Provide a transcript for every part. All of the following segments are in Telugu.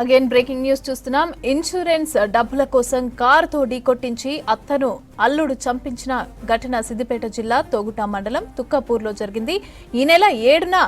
అగైన్ బ్రేకింగ్ న్యూస్ చూస్తున్నాం. ఇన్సూరెన్స్ డబ్బుల కోసం కారుతో ఢీకొట్టించి అత్తను అల్లుడు చంపించిన ఘటన సిద్దిపేట జిల్లా తోగుట మండలం తుక్కపూర్లో జరిగింది. ఈ నెల ఏడున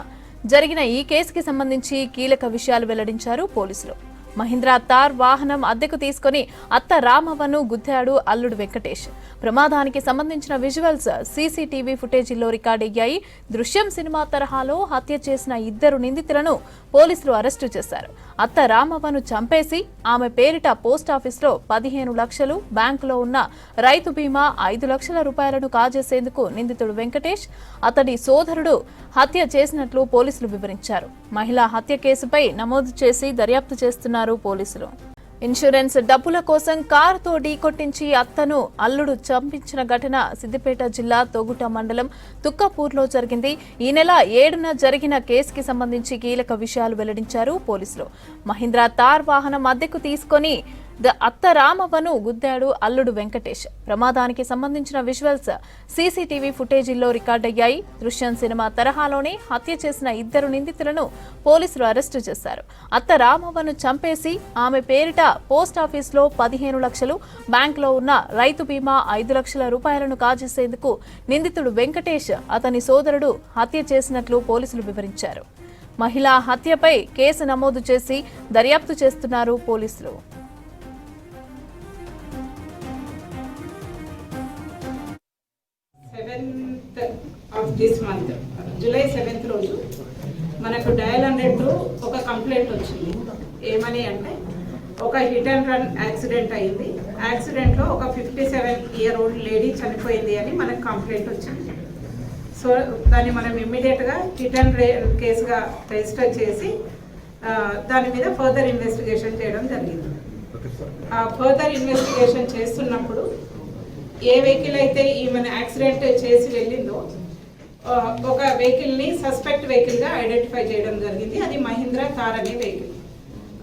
జరిగిన ఈ కేసుకి సంబంధించి కీలక విషయాలు వెల్లడించారు పోలీసులు. మహీంద్రా తార్ వాహనం అద్దెకు తీసుకొని అత్త రామవ్వను గుద్దాడు అల్లుడు వెంకటేష్. ప్రమాదానికి సంబంధించిన విజువల్స్ సీసీటీవీ ఫుటేజీల్లో రికార్డయ్యాయి దృశ్యం సినిమా తరహాలో హత్య చేసిన ఇద్దరు నిందితులను పోలీసులు అరెస్టు చేశారు. అత్త రామవ్వను చంపేసి ఆమె పేరిట పోస్ట్ ఆఫీస్లో పదిహేను లక్షలు బ్యాంకులో ఉన్న రైతు బీమా ఐదు లక్షల రూపాయలను కాజేసేందుకు నిందితుడు వెంకటేష్. అతడి సోదరుడు హత్య చేసినట్లు పోలీసులు వివరించారు. మహిళ హత్య కేసుపై నమోదు చేసి దర్యాప్తు చేస్తున్నారు పోలీసులు. ఇన్సూరెన్స్ డబ్బుల కోసం కారుతో ఢీకొట్టించి అత్తను అల్లుడు చంపించిన ఘటన సిద్దిపేట జిల్లా తోగుట మండలం తుక్కపూర్లో జరిగింది. ఈ నెల ఏడున జరిగిన కేసుకి సంబంధించి కీలక విషయాలు వెల్లడించారు పోలీసులు. మహీంద్రా తార్ వాహనం అద్దెకు తీసుకొని ద అత్త రామవ్వను గుద్దాడు అల్లుడు వెంకటేష్. ప్రమాదానికి సంబంధించిన విజువల్స్ సీసీటీవీ ఫుటేజీల్లో రికార్డయ్యాయి. దృశ్యం సినిమా తరహాలోనే హత్య చేసిన ఇద్దరు నిందితులను పోలీసులు అరెస్టు చేశారు. అత్త రామవ్వను చంపేసి ఆమె పేరిట పోస్ట్ ఆఫీస్లో పదిహేను లక్షలు బ్యాంకులో ఉన్న రైతు బీమా ఐదు లక్షల రూపాయలను కాజేసేందుకు నిందితుడు వెంకటేష్ అతని సోదరుడు హత్య చేసినట్లు పోలీసులు వివరించారు. మహిళా హత్యపై కేసు నమోదు చేసి దర్యాప్తు చేస్తున్నారు పోలీసులు. Seventh of this month July seventh రోజు మనకు డయల్ హండ్రెడ్ ఒక కంప్లైంట్ వచ్చింది. ఏమని అంటే ఒక హిట్ అండ్ రన్ యాక్సిడెంట్ అయింది. యాక్సిడెంట్లో ఒక fifty seven year old lady చనిపోయింది అని మనకు కంప్లైంట్ వచ్చింది. సో దాన్ని మనం ఇమ్మీడియట్గా హిట్ అండ్ రే కేసుగా రిజిస్టర్ చేసి దాని మీద ఫర్దర్ ఇన్వెస్టిగేషన్ చేయడం జరిగింది. ఆ ఫర్దర్ ఇన్వెస్టిగేషన్ చేస్తున్నప్పుడు ఏ వెహికల్ అయితే ఈమెను యాక్సిడెంట్ చేసి వెళ్ళిందో ఒక వెహికల్ని సస్పెక్ట్ వెహికల్గా ఐడెంటిఫై చేయడం జరిగింది. అది మహీంద్రా తార్ అనే వెహికల్.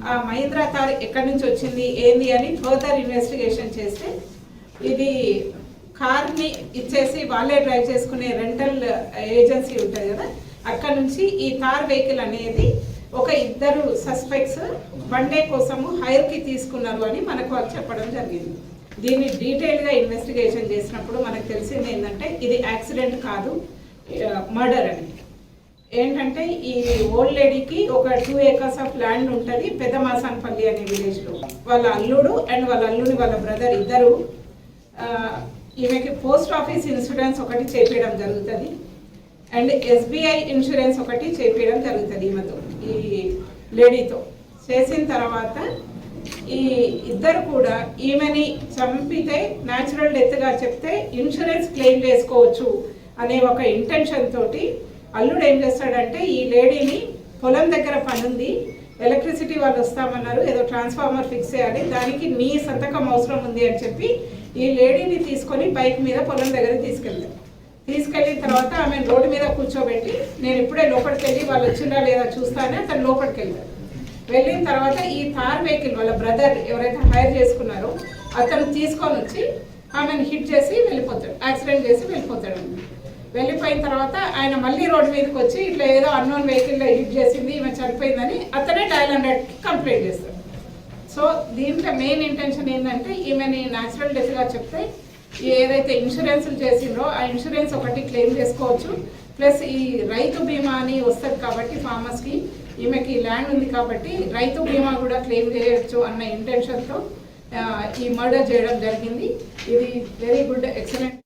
ఆ మహీంద్రా తార్ ఎక్కడి నుంచి వచ్చింది ఏంది అని ఫర్దర్ ఇన్వెస్టిగేషన్ చేస్తే ఇది కార్ని ఇచ్చేసి వాళ్ళే డ్రైవ్ చేసుకునే రెంటల్ ఏజెన్సీ ఉంటుంది కదా అక్కడ నుంచి ఈ కార్ వెహికల్ అనేది ఒక ఇద్దరు సస్పెక్ట్స్ వన్ డే కోసము హైర్కి తీసుకున్నారు అని మనకు వాళ్ళు చెప్పడం జరిగింది. దీన్ని డీటెయిల్గా ఇన్వెస్టిగేషన్ చేసినప్పుడు మనకు తెలిసింది ఏంటంటే ఇది యాక్సిడెంట్ కాదు మర్డర్ అని. ఏంటంటే ఈ ఓల్డ్ లేడీకి ఒక టూ ఏకర్స్ ఆఫ్ ల్యాండ్ ఉంటుంది పెద్ద మాసాన్పల్లి అనే విలేజ్లో. వాళ్ళ అల్లుడు అండ్ వాళ్ళ అల్లుని వాళ్ళ బ్రదర్ ఇద్దరు ఈమెకి పోస్ట్ ఆఫీస్ ఇన్సూరెన్స్ ఒకటి చేపించడం జరుగుతుంది అండ్ ఎస్బీఐ ఇన్సూరెన్స్ ఒకటి చేపించడం జరుగుతుంది ఈమెతో ఈ లేడీతో. చేసిన తర్వాత ఈ ఇద్దరు కూడా ఈమెని చంపితే న్యాచురల్ డెత్గా చెప్తే ఇన్సూరెన్స్ క్లెయిమ్ చేసుకోవచ్చు అనే ఒక ఇంటెన్షన్ తోటి అల్లుడు ఏం చేస్తాడంటే ఈ లేడీని పొలం దగ్గర పనుంది ఎలక్ట్రిసిటీ వాళ్ళు వస్తామన్నారు ఏదో ట్రాన్స్ఫార్మర్ ఫిక్స్ చేయాలి దానికి నీ సంతకం అవసరం ఉంది అని చెప్పి ఈ లేడీని తీసుకొని బైక్ మీద పొలం దగ్గర తీసుకెళ్ళారు తీసుకెళ్ళిన తర్వాత ఆమె రోడ్డు మీద కూర్చోబెట్టి నేను ఇప్పుడే లోపలికి వెళ్ళి వాళ్ళు వచ్చిందా లేదా చూస్తానే అతను లోపలికి వెళ్ళారు వెళ్ళిన తర్వాత ఈ థార్ వెహికల్ వాళ్ళ బ్రదర్ ఎవరైతే హైర్ చేసుకున్నారో అతను తీసుకొని వచ్చి ఆమెను హిట్ చేసి వెళ్ళిపోతాడు యాక్సిడెంట్ చేసి వెళ్ళిపోతాడు వెళ్ళిపోయిన తర్వాత ఆయన మళ్ళీ రోడ్డు మీదకి వచ్చి ఇట్లా ఏదో అన్నోన్ వెహికల్లో హిట్ చేసింది ఈమె చనిపోయిందని అతనే డైల్ హండ్రెడ్కి కంప్లైంట్ చేస్తాడు. సో దీంట్లో మెయిన్ ఇంటెన్షన్ ఏంటంటే ఈమెని న్యాచురల్ డెత్గా చెప్తే ఏదైతే ఇన్సూరెన్స్లు చేసిండ్రో ఆ ఇన్సూరెన్స్ ఒకటి క్లెయిమ్ చేసుకోవచ్చు. ప్లస్ ఈ రైతు బీమా అని వస్తుంది కాబట్టి ఫార్మర్స్కి ఈమెకి ల్యాండ్ ఉంది కాబట్టి రైతు బీమా కూడా క్లెయిమ్ చేయొచ్చు అన్న ఇంటెన్షన్తో ఈ మర్డర్ చేయడం జరిగింది. ఇది వెరీ గుడ్ ఎక్సలెంట్